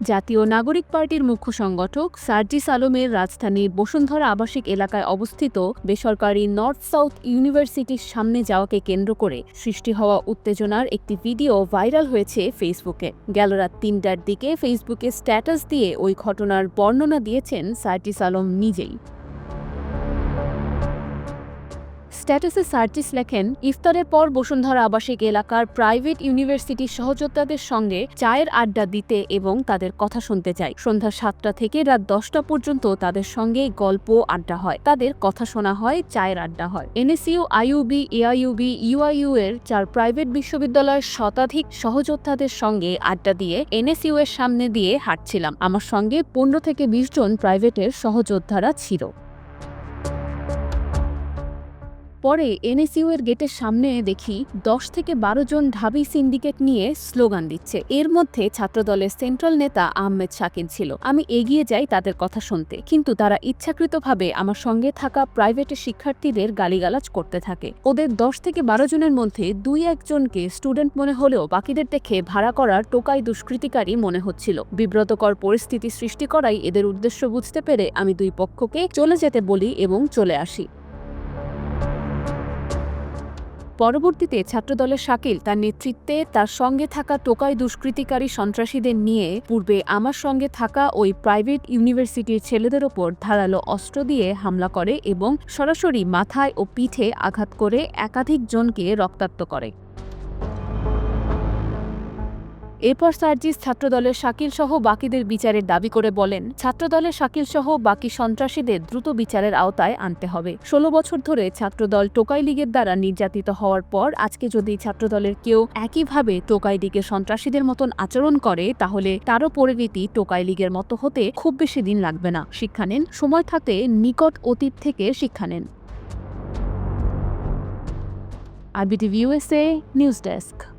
জাতীয় নাগরিক পার্টির মুখ্য সংগঠক সার্জিস আলমের রাজধানীর বসুন্ধরা আবাসিক এলাকায় অবস্থিত বেসরকারি নর্থ সাউথ ইউনিভার্সিটির সামনে যাওয়াকে কেন্দ্র করে সৃষ্টি হওয়া উত্তেজনার একটি ভিডিও ভাইরাল হয়েছে ফেসবুকে। গেল রাত তিনটার দিকে ফেসবুকে স্ট্যাটাস দিয়ে ওই ঘটনার বর্ণনা দিয়েছেন সার্জিস আলম নিজেই। স্ট্যাটাসে সার্জিস লেখেন, ইফতারের পর বসুন্ধরা আবাসিক এলাকার প্রাইভেট ইউনিভার্সিটির সহযোদ্ধাদের সঙ্গে চায়ের আড্ডা দিতে এবং তাদের কথা শুনতে চাই সন্ধ্যা সাতটা থেকে রাত দশটা পর্যন্ত তাদের সঙ্গে গল্প আড্ডা হয়। তাদের কথা শোনা হয়, চায়ের আড্ডা হয়। এনএসইউ, আইইউবি, এআইইউবি, ইউআইইউ এর চার প্রাইভেট বিশ্ববিদ্যালয়ের শতাধিক সহযোদ্ধাদের সঙ্গে আড্ডা দিয়ে এনএসইউ এর সামনে দিয়ে হাঁটছিলাম। আমার সঙ্গে পনেরো থেকে বিশ জন প্রাইভেটের সহযোদ্ধারা ছিল। পরে এনএসইউ এর গেটের সামনে দেখি দশ থেকে বারো জন ঢাবি সিন্ডিকেট নিয়ে স্লোগান দিচ্ছে। এর মধ্যে ছাত্রদলের সেন্ট্রাল নেতা আহমেদ শাকিন ছিল। আমি এগিয়ে যাই তাদের কথা শুনতে, কিন্তু তারা ইচ্ছাকৃতভাবে আমার সঙ্গে থাকা প্রাইভেটের শিক্ষার্থীদের গালিগালাজ করতে থাকে। ওদের দশ থেকে বারো জনের মধ্যে দুই একজনকে স্টুডেন্ট মনে হলেও বাকিদের দেখে ভাড়া করার টোকাই দুষ্কৃতিকারী মনে হচ্ছিল। বিব্রতকর পরিস্থিতি সৃষ্টি করাই এদের উদ্দেশ্য বুঝতে পেরে আমি দুই পক্ষকে চলে যেতে বলি এবং চলে আসি। পরবর্তীতে ছাত্রদলের শাকিল তার নেতৃত্বে তার সঙ্গে থাকা টোকাই দুষ্কৃতিকারী সন্ত্রাসীদের নিয়ে পূর্বে আমার সঙ্গে থাকা ওই প্রাইভেট ইউনিভার্সিটির ছেলেদের ওপর ধারালো অস্ত্র দিয়ে হামলা করে এবং সরাসরি মাথায় ও পিঠে আঘাত করে একাধিক জনকে রক্তাক্ত করে। এরপর সার্জিস ছাত্রদলের শাকিল সহ বাকিদের বিচারের দাবি করে বলেন, ছাত্রদলের শাকিল সহ বাকি সন্ত্রাসীদের দ্রুত বিচারের আওতায় আনতে হবে। ষোলো বছর ধরে ছাত্রদল টোকাই লীগের দ্বারা নির্যাতিত হওয়ার পর আজকে যদি ছাত্রদলের কেউ একইভাবে টোকাই লীগের সন্ত্রাসীদের মতন আচরণ করে, তাহলে তারও পরিণতি টোকাই লীগের মতো হতে খুব বেশি দিন লাগবে না। শিক্ষা নেন, সময় থাকতে নিকট অতীত থেকে শিক্ষা নেন। RBTV USA news desk.